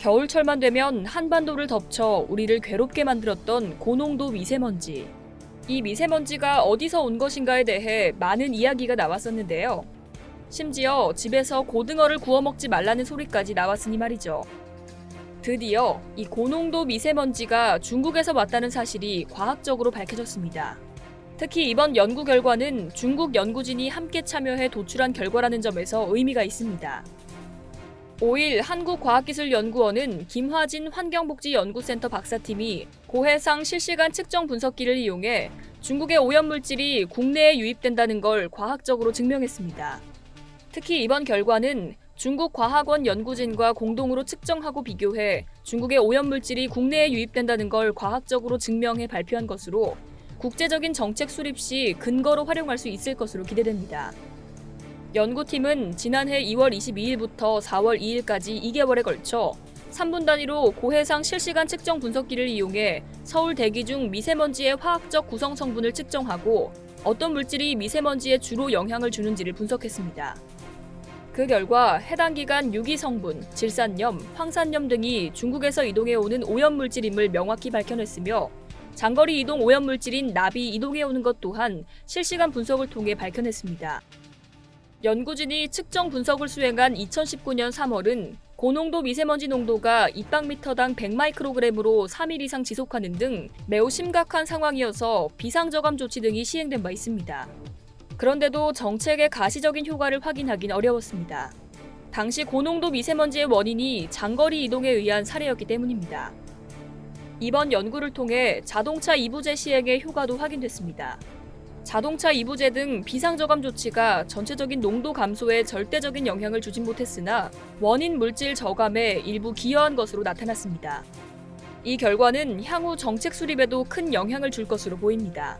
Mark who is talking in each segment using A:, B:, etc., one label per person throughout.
A: 겨울철만 되면 한반도를 덮쳐 우리를 괴롭게 만들었던 고농도 미세먼지. 이 미세먼지가 어디서 온 것인가에 대해 많은 이야기가 나왔었는데요. 심지어 집에서 고등어를 구워 먹지 말라는 소리까지 나왔으니 말이죠. 드디어 이 고농도 미세먼지가 중국에서 왔다는 사실이 과학적으로 밝혀졌습니다. 특히 이번 연구 결과는 중국 연구진이 함께 참여해 도출한 결과라는 점에서 의미가 있습니다. 5일 한국과학기술연구원은 김화진 환경복지연구센터 박사팀이 고해상 실시간 측정 분석기를 이용해 중국의 오염물질이 국내에 유입된다는 걸 과학적으로 증명했습니다. 특히 이번 결과는 중국 과학원 연구진과 공동으로 측정하고 비교해 중국의 오염물질이 국내에 유입된다는 걸 과학적으로 증명해 발표한 것으로 국제적인 정책 수립 시 근거로 활용할 수 있을 것으로 기대됩니다. 연구팀은 지난해 2월 22일부터 4월 2일까지 2개월에 걸쳐 3분 단위로 고해상 실시간 측정 분석기를 이용해 서울 대기 중 미세먼지의 화학적 구성 성분을 측정하고 어떤 물질이 미세먼지에 주로 영향을 주는지를 분석했습니다. 그 결과 해당 기간 유기 성분, 질산염, 황산염 등이 중국에서 이동해 오는 오염 물질임을 명확히 밝혀냈으며 장거리 이동 오염 물질인 납이 이동해 오는 것 또한 실시간 분석을 통해 밝혀냈습니다. 연구진이 측정 분석을 수행한 2019년 3월은 고농도 미세먼지 농도가 입방미터당 100마이크로그램으로 3일 이상 지속하는 등 매우 심각한 상황이어서 비상저감 조치 등이 시행된 바 있습니다. 그런데도 정책의 가시적인 효과를 확인하긴 어려웠습니다. 당시 고농도 미세먼지의 원인이 장거리 이동에 의한 사례였기 때문입니다. 이번 연구를 통해 자동차 이부제 시행의 효과도 확인됐습니다. 자동차 이부제 등 비상저감 조치가 전체적인 농도 감소에 절대적인 영향을 주진 못했으나 원인 물질 저감에 일부 기여한 것으로 나타났습니다. 이 결과는 향후 정책 수립에도 큰 영향을 줄 것으로 보입니다.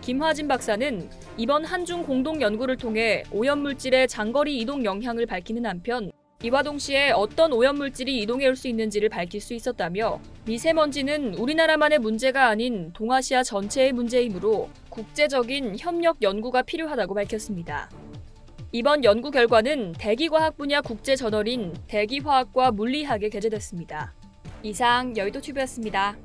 A: 김화진 박사는 이번 한중 공동 연구를 통해 오염물질의 장거리 이동 영향을 밝히는 한편 이와 동시에 어떤 오염물질이 이동해 올 수 있는지를 밝힐 수 있었다며 미세먼지는 우리나라만의 문제가 아닌 동아시아 전체의 문제이므로 국제적인 협력 연구가 필요하다고 밝혔습니다. 이번 연구 결과는 대기과학 분야 국제 저널인 대기화학과 물리학에 게재됐습니다. 이상 여의도 튜브였습니다.